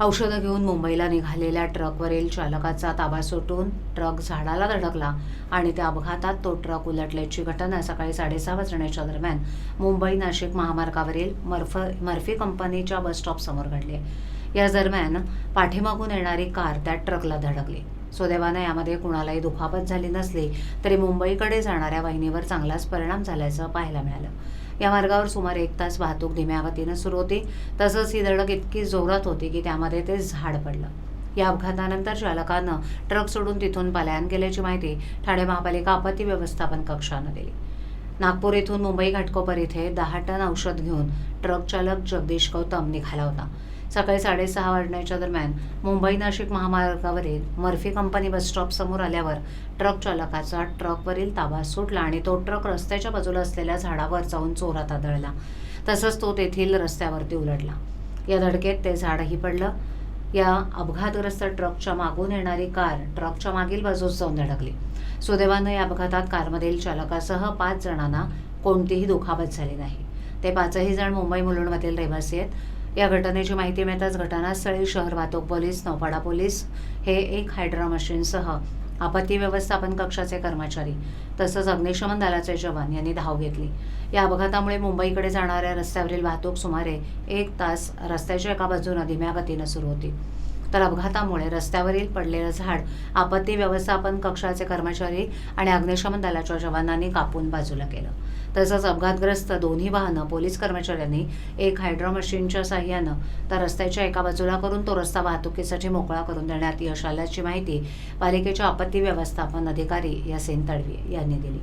औषधं घेऊन मुंबईला निघालेल्या ट्रकवरील चालकाचा ताबा सुटून ट्रक झाडाला धडकला आणि त्या अपघातात तो ट्रक उलटल्याची घटना सकाळी साडेसहा वाजण्याच्या दरम्यान मुंबई नाशिक महामार्गावरील मर्फ मर्फी कंपनीच्या बसस्टॉपसमोर घडली. या दरम्यान पाठीमागून येणारी कार त्या ट्रकला धडकली. सुदैवानं यामध्ये कुणालाही दुखापत झाली नसली तरी मुंबईकडे जाणाऱ्या वाहिनीवर चांगलाच परिणाम झाल्याचं पाहायला मिळालं. या मार्गावर सुमारे एक तास वाहतूक धीम्या गतीनं सुरू होती. तसंच ही धडक इतकी जोरात होती की त्यामध्ये ते झाड पडलं. या अपघातानंतर चालकानं ट्रक सोडून तिथून पलायन केल्याची माहिती ठाणे महापालिका आपत्ती व्यवस्थापन कक्षानं दिली. नागपूर येथून मुंबई घाटकोपर इथे दहा टन औषध घेऊन ट्रक चालक जगदीश गौतम निघाला होता. सकाळी साडेसहा वाजण्याच्या दरम्यान मुंबई नाशिक महामार्गावरील मर्फी कंपनी बसस्टॉप समोर आल्यावर ट्रक चालकाचा ट्रकवरील ताबा सुटला आणि तो ट्रक रस्त्याच्या बाजूला असलेल्या झाडावर जाऊन चोरात आदळला. तसंच तो तेथील रस्त्यावरती उलटला. या धडकेत ते झाडही पडलं. या अपघातग्रस्त ट्रकच्या मागून येणारी कार ट्रकच्या मागील बाजूस जाऊन धडकली. सुदैवानं या अपघातात कारमधील चालकासह पाच जणांना कोणतीही दुखापत झाली नाही. ते पाचही जण मुंबई मुलुंडमधील रहिवासी आहेत. या घटनेची माहिती मिळताच घटनास्थळी शहर वाहतूक पोलीस नौपाडा पोलीस हे एक हायड्रा मशीनसह आपत्ती व्यवस्थापन कक्षाचे कर्मचारी तसंच अग्निशमन दलाचे जवान यांनी धाव घेतली. या अपघातामुळे मुंबईकडे जाणाऱ्या रस्त्यावरील वाहतूक सुमारे एक तास रस्त्याच्या एका बाजूनं धीम्या गतीनं सुरू होती. तर अपघातामुळे रस्त्यावरील पडलेलं झाड आपत्ती व्यवस्थापन कक्षाचे कर्मचारी आणि अग्निशमन दलाच्या जवानांनी कापून बाजूला केलं. तसंच अपघातग्रस्त दोन्ही वाहनं पोलीस कर्मचाऱ्यांनी एक हायड्रो मशीनच्या साह्यानं तर रस्त्याच्या एका बाजूला करून तो रस्ता वाहतुकीसाठी मोकळा करून देण्यात यश आल्याची माहिती पालिकेच्या आपत्ती व्यवस्थापन अधिकारी यासीन तडवी यांनी दिली.